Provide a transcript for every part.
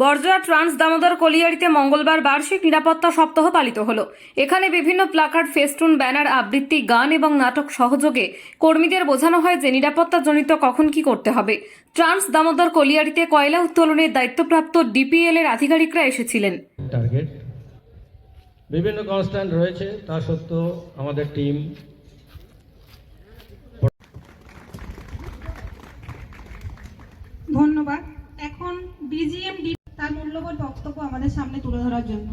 বরজয়া trans Damodar কলিয়ারিতে মঙ্গলবার বার্ষিক নিরাপত্তা সপ্তাহ পালিত হলো। এখানে বিভিন্ন প্লাকার্ড, ফেস্টুন, ব্যানার, আবৃত্তি, গান এবং নাটক সহযোগে কর্মীদের বোঝানো হয় যে নিরাপত্তাজনিত কখন কি করতে হবে। ট্রান্স দামোদর কলিয়ারিতে কয়লা উত্তোলনের দায়িত্বপ্রাপ্ত ডিপিএল এর আধিকারিকরা এসেছিলেন। টার্গেট বিভিন্ন কনস্ট্যান্ট রয়েছে, তা সত্ত্বেও আমাদের টিম ধন্যবাদ এখন বিজিএম তার মূল্যবান বক্তব্য আমাদের সামনে তুলে ধরার জন্য।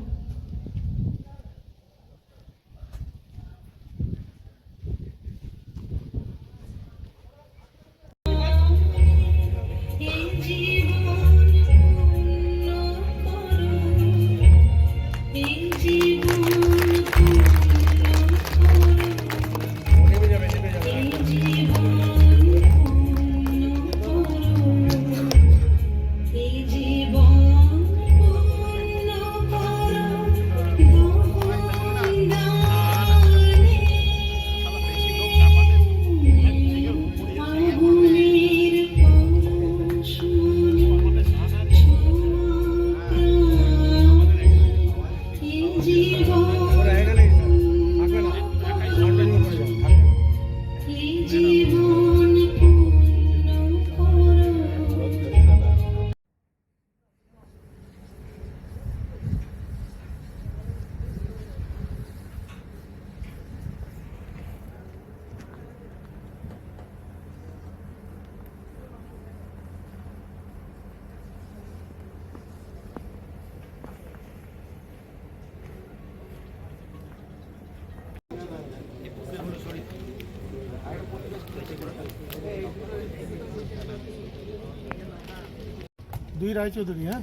দুই রায়চৌধুরী হ্যাঁ?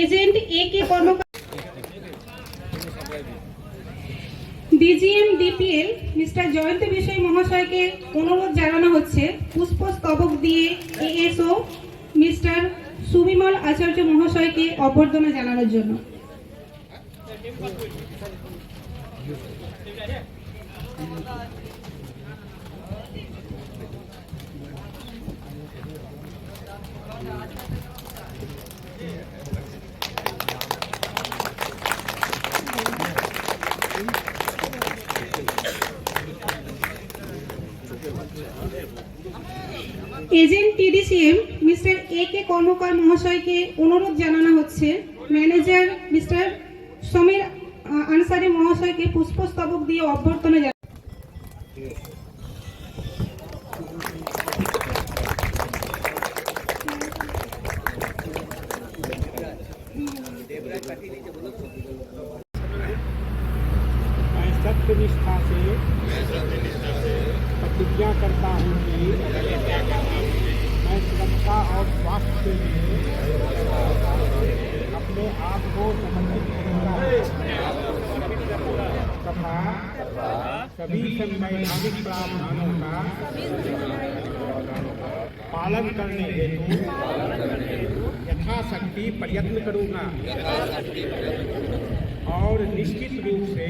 Agent A K Karmakar DGM DPL mister Jayanta বিষয় মহাশয়কে অনুরোধ জানানো হচ্ছে। পুষ্পস্তবক দিয়ে এএসও মিস্টার সুবিমল আচার্য মহাশয়কে অভ্যর্থনা জানানোর জন্য। Agent TDCM mister A K Karmakar মহাশয়কে অনুরোধ জানানো হচ্ছে। ম্যানেজার মিস্টার সমীর আহ, আনসারি মহাশয়কে পুষ্পস্তবক দিয়ে অভ্যর্থনা জানানো मैं सत्यनिष्ठा से प्रतिज्ञा करता हूँ कि मैं सुरक्षा और स्वास्थ्य के लिए अपने आप को समर्पित करूँगा तथा सभी संवैधानिक प्रावधानों का पालन करने हेतु यथाशक्ति प्रयत्न करूँगा। और निश्चित रूप से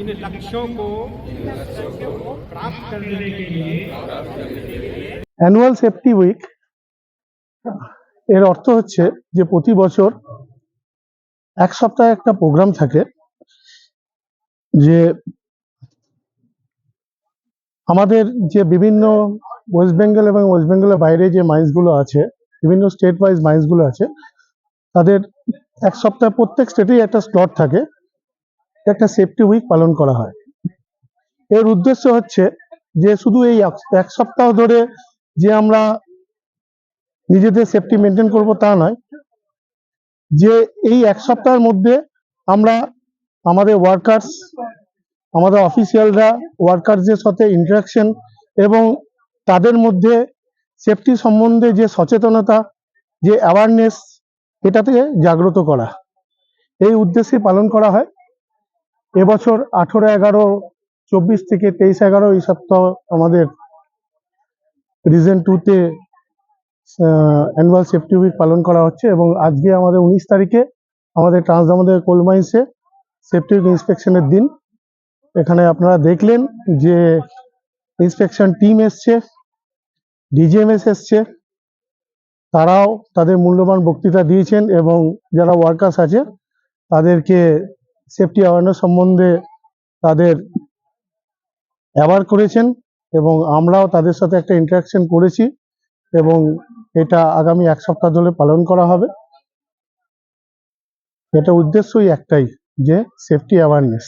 इन लक्ष्यों को प्राप्त करने के लिए অ্যানুয়াল সেফটি উইক এর অর্থ হচ্ছে যে প্রতি বছর এক সপ্তাহে একটা প্রোগ্রাম থাকে যে আমাদের যে বিভিন্ন ওয়েস্ট বেঙ্গল এবং ওয়েস্ট বেঙ্গলের বাইরে যে মাইন্সগুলো আছে, বিভিন্ন স্টেট ওয়াইজ মাইন্সগুলো আছে, তাদের এক সপ্তাহ প্রত্যেক স্টেটেই একটা স্লট থাকে, একটা সেফটি উইক পালন করা হয়। এর উদ্দেশ্য হচ্ছে যে শুধু এই এক- এক সপ্তাহ ধরে যে আমরা নিজেদের সেফটি মেনটেন করব তা নয়, যে এই এক সপ্তাহের মধ্যে আমরা আমাদের ওয়ার্কার্স আমাদের অফিসিয়ালরা ওয়ার্কার্সদের সাথে ইন্টারাকশন এবং তাদের মধ্যে সেফটি সম্বন্ধে যে সচেতনতা, যে অ্যাওয়ারনেস এটাতে জাগ্রত করা। এই উদ্দেশ্যে পালন করা হয়। এবছর আঠেরো, এগারো, চব্বিশ থেকে তেইশ, এগারো এই সপ্তাহ আমাদের রিজন টুতে অ্যানুয়াল সেফটি উইক পালন করা হচ্ছে এবং আজকে আমাদের উনিশ তারিখে আমাদের ট্রান্স আমাদের কোল মাইন্সে সেফটি ইন্সপেকশনের দিন। এখানে আপনারা দেখলেন যে ইন্সপেকশন টিম এসছে ডিজিএমএস এসছে, তারাও তাদের মূল্যবান বক্তৃতা দিয়েছেন এবং যারা ওয়ার্কার্স আছে, তাদেরকে সেফটি অ্যাওয়ারনেস সম্বন্ধে তাদের অ্যাওয়ার করেছেন। এবং আমরাও তাদের সাথে একটা ইন্টারাকশন করেছি এবং এটা আগামী এক সপ্তাহ ধরে পালন করা হবে। এটা উদ্দেশ্যই একটাই, যে সেফটি অ্যাওয়ারনেস